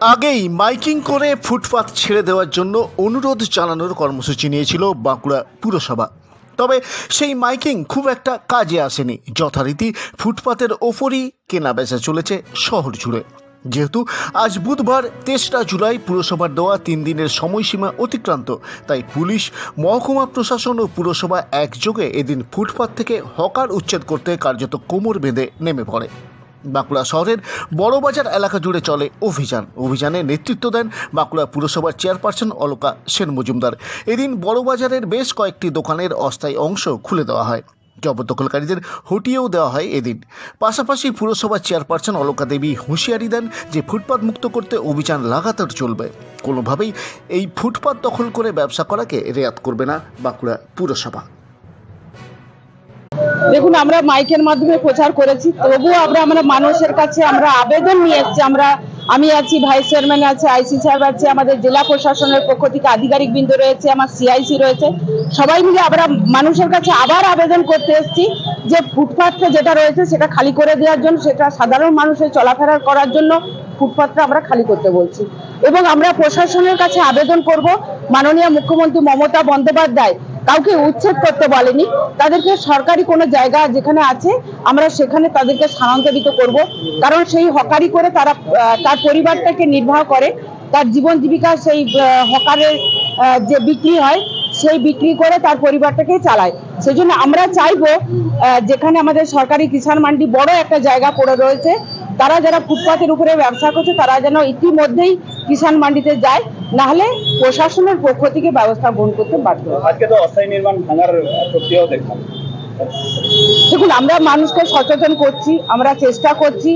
আগেই মাইকিং করে ফুটপাত ছেড়ে দেওয়ার জন্য অনুরোধ জানানোর কর্মসূচি নিয়েছিল বাঁকুড়া পুরসভা। তবে সেই মাইকিং খুব একটা কাজে আসেনি। যথারীতি ফুটপাতের ওপরই কেনা বেচা চলেছে শহর জুড়ে। যেহেতু আজ বুধবার তেসরা জুলাই পুরসভার দেওয়া তিন দিনের সময়সীমা অতিক্রান্ত, তাই পুলিশ, মহকুমা প্রশাসন ও পুরসভা একযোগে এদিন ফুটপাত থেকে হকার উচ্ছেদ করতে কার্যত কোমর বেঁধে নেমে পড়ে। বাঁকুড়া শহরের বড়বাজার এলাকা জুড়ে চলে অভিযান। অভিযানে নেতৃত্ব দেন বাঁকুড়া পুরসভার চেয়ারপারসন অলকা সেন মজুমদার। এদিন বড়বাজারের বেশ কয়েকটি দোকানের অস্থায়ী অংশ খুলে দেওয়া হয়। জবরদখলকারীদের হটিয়েও দেওয়া হয় এদিন। পাশাপাশি পুরসভার চেয়ারপারসন অলকা দেবী হুঁশিয়ারি দেন যে ফুটপাত মুক্ত করতে অভিযান লাগাতার চলবে। কোনোভাবেই এই ফুটপাত দখল করে ব্যবসা করাকে রেয়াত করবে না বাঁকুড়া পুরসভা। দেখুন, আমরা মাইকের মাধ্যমে প্রচার করেছি, তবুও আমরা আমরা মানুষের কাছে আমরা আবেদন নিয়ে এসেছি আমরা, আমি আছি ভাইস চেয়ারম্যান, আছে আইসি সাহেব, আছে আমাদের জেলা প্রশাসনের পক্ষ থেকে আধিকারিক বৃন্দ রয়েছে, আমার সিআইসি রয়েছে। সবাই মিলে আমরা মানুষের কাছে আবার আবেদন করতে এসেছি যে ফুটপাথটা যেটা রয়েছে সেটা খালি করে দেওয়ার জন্য, সেটা সাধারণ মানুষের চলাফেরা করার জন্য ফুটপাথটা আমরা খালি করতে বলছি। এবং আমরা প্রশাসনের কাছে আবেদন করব। মাননীয় মুখ্যমন্ত্রী মমতা বন্দ্যোপাধ্যায় কাউকে উচ্ছেদ করতে বলেনি। তাদেরকে সরকারি কোনো জায়গা যেখানে আছে, আমরা সেখানে তাদেরকে স্থানান্তরিত করব। কারণ সেই হকারি করে তারা তার পরিবারটাকে নির্বাহ করে। তার জীবন জীবিকা সেই হকারের যে বিক্রি হয়, সেই বিক্রি করে তার পরিবারটাকে চালায়। সেজন্য আমরা চাইব যেখানে আমাদের সরকারি কিষাণ মান্ডি বড় একটা জায়গা পড়ে রয়েছে, তারা যারা ফুটপাতের উপরে ব্যবসা করছে, তারা যেন ইতিমধ্যেই কিষাণ মান্ডিতে যায়। নাহলে প্রশাসনের পক্ষ থেকে ব্যবস্থা গ্রহণ করতে বাধ্য হবে। আজকে তো অস্থায়ী নির্মাণ ভাঙার প্রক্রিয়াও দেখলাম। দেখুন আমরা মানুষকে সচেতন করছি আমরা চেষ্টা করছি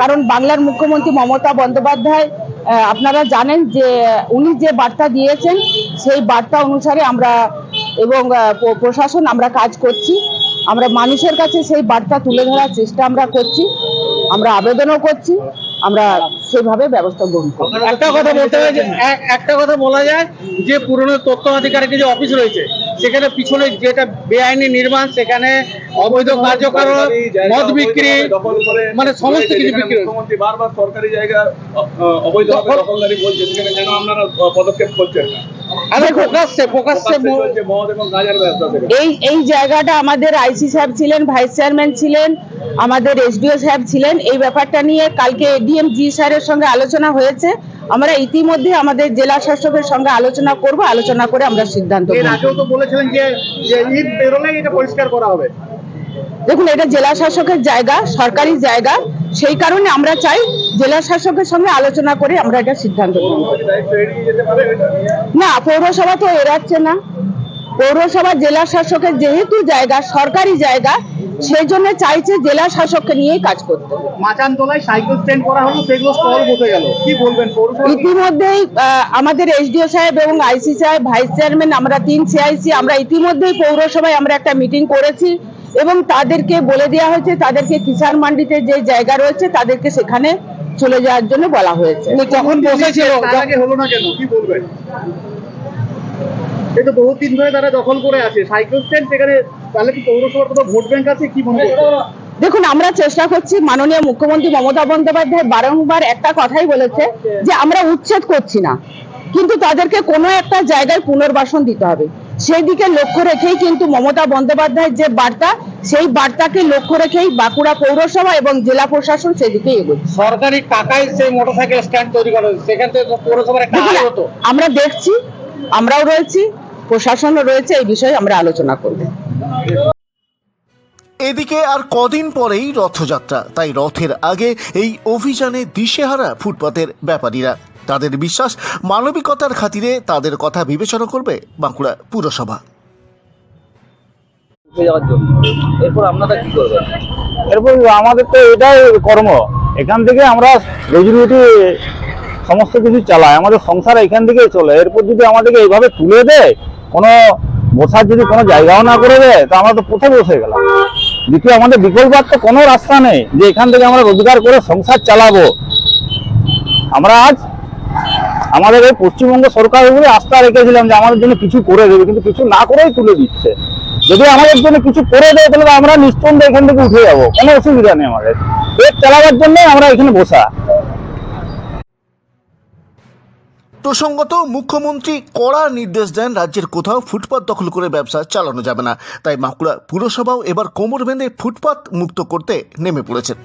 কারণ বাংলার মুখ্যমন্ত্রী মমতা বন্দ্যোপাধ্যায় আপনারা জানেন যে উনি যে বার্তা দিয়েছেন সেই বার্তা অনুসারে আমরা এবং প্রশাসন আমরা কাজ করছি। আমরা মানুষের কাছে সেই বার্তা তুলে ধরার চেষ্টা আমরা করছি। আমরা আবেদনও করছি। আমরা সেভাবে ব্যবস্থা গ্রহণ করব একটা কথা বলতে হয় যে একটা কথা বলা যায় যে পুরনো তথ্য আধিকারিকের যে অফিস রয়েছে সেখানে পিছনে যেটা বেআইনি নির্মাণ সেখানে অবৈধ কার্যকারণ মদ বিক্রি মানে সমস্ত কিছু বিক্রি মুখ্যমন্ত্রী বারবার সরকারি জায়গা অবৈধ অবৈধভাবে দখলদারি বলছে সেখানে কেন আপনারা পদক্ষেপ করছেন না। এই এই জায়গাটা আমাদের আইসি সাহেব ছিলেন ভাইস চেয়ারম্যান ছিলেন আমাদের এসডিও সাহেব ছিলেন। এই ব্যাপারটা নিয়ে কালকে এডিএম জি স্যারের সঙ্গে আলোচনা হয়েছে। আমরা ইতিমধ্যে আমাদের জেলা শাসকের সঙ্গে আলোচনা করব আলোচনা করে আমরা সিদ্ধান্ত বলেছিলেন যে যে ঈদ বেরোলেই এটা পরিষ্কার করা হবে। দেখুন এটা জেলা শাসকের জায়গা সরকারি জায়গা। সেই কারণে আমরা চাই জেলা শাসকের সঙ্গে আলোচনা করে আমরা এটা সিদ্ধান্ত না পৌরসভা তো এড়াচ্ছে না। পৌরসভা জেলা শাসকের যেহেতু জায়গা সরকারি জায়গা সেই জন্য চাইছে জেলা শাসককে নিয়েই কাজ করতে। মাচান সাইকেল স্ট্যান্ড করা হলো সেগুলো স্টল বসে গেল। কি বলবেন ইতিমধ্যেই আমাদের এসডিও সাহেব এবং আইসি সাহেব ভাইস চেয়ারম্যান আমরা তিন সিআইসি আমরা ইতিমধ্যেই পৌরসভায় আমরা একটা মিটিং করেছি। এবং তাদেরকে বলে দেওয়া হয়েছে তাদেরকে কিষাণ মান্ডিতে যে জায়গা রয়েছে তাদেরকে সেখানে চলে যাওয়ার জন্য বলা হয়েছে। যখন বসেছিল হলো না কেন? কি বলবেন এই বহু দিন ধরে তারা দখল করে আছে। সাইকেল স্ট্যান্ড সেখানে তাহলে কি পৌরসভার কোথাও ভোট ব্যাংক আছে? কি মনে দেখুন আমরা চেষ্টা করছি মাননীয় মুখ্যমন্ত্রী মমতা বন্দ্যোপাধ্যায় বারংবার একটা কথাই বলেছে যে আমরা উচ্ছেদ করছি না। কিন্তু তাদেরকে কোনো একটা জায়গায় পুনর্বাসন দিতে হবে। সেই দিকে লক্ষ্য রেখেই কিন্তু মমতা বন্দ্যোপাধ্যায়ের যে বার্তা সেই বার্তাকে লক্ষ্য রেখেই বাঁকুড়া পৌরসভা এবং জেলা প্রশাসন সেদিকে এগোচ্ছে সরকারি টাকায় সেই মোটরসাইকেল স্ট্যান্ড তৈরি করা। হয়েছে সেখান থেকে পৌরসভার একটা আয় হতো আমরা দেখছি আমরাও রয়েছি প্রশাসনও রয়েছে এই বিষয়ে আমরা আলোচনা করব। এদিকে আর কদিন পরেই রথযাত্রা তাই রথের আগে এই অভিযানে দিশেহারা ফুটপাতের ব্যাপারীরা। তাদের বিশ্বাস মানবিকতার খাতিরে তাদের কথা বিবেচনা করবে বাঁকুড়া পুরসভা। যাওয়ার জন্য। এরপর আপনারা কি করবেন? এরপর আমাদের তো এটাই কর্ম। এখান থেকে আমরা রুজি রুটি সমস্ত কিছু চালাই। আমাদের সংসার এখান থেকেই চলে। এরপর যদি আমাদেরকে এইভাবে তুলে দেয় কোনো বসার যদি কোনো জায়গাও না করে দেয় তো আমরা তো কোথায় বসে গেলাম। দ্বিতীয় আমাদের বিকল্প তো কোনো রাস্তা নেই যে এখান থেকে আমরা রোজগার করে সংসার চালাবো। আমরা আজ আমাদের এই পশ্চিমবঙ্গ সরকার উপরে আস্থা রেখেছিলাম যে আমাদের জন্য কিছু করে দেবে, কিন্তু কিছু না করেই তুলে দিচ্ছে। যদি আমাদের জন্য কিছু করে দেয়, তাহলে আমরা নিশ্চন্দ এখান থেকে উঠে যাব। কোনো অসুবিধা নেই আমাদের। পেট চালাবার জন্য আমরা এখানে বসা। প্রসঙ্গত, মুখ্যমন্ত্রী কড়া নির্দেশ দেন রাজ্যের কোথাও ফুটপাত দখল করে ব্যবসা চালানো যাবে না। তাই বাঁকুড়া পুরসভাও এবার কোমর বেঁধে ফুটপাত মুক্ত করতে নেমে পড়েছেন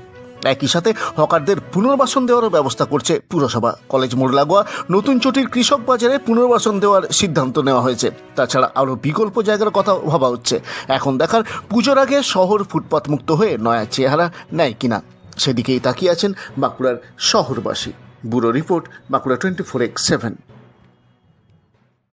একই সাথে হকারদের পুনর্বাসন দেওয়ারও ব্যবস্থা করছে পুরসভা। কলেজ মোড় লাগোয়া নতুন চটির কৃষক বাজারে পুনর্বাসন দেওয়ার সিদ্ধান্ত নেওয়া হয়েছে। তাছাড়া আরও বিকল্প জায়গার কথা ভাবা হচ্ছে। এখন দেখার পুজোর আগে শহর ফুটপাত মুক্ত হয়ে নয়া চেহারা নেয় কিনা। সেদিকেই তাকিয়ে আছেন বাঁকুড়ার শহরবাসী। Bureau report Bankura twenty four x seven.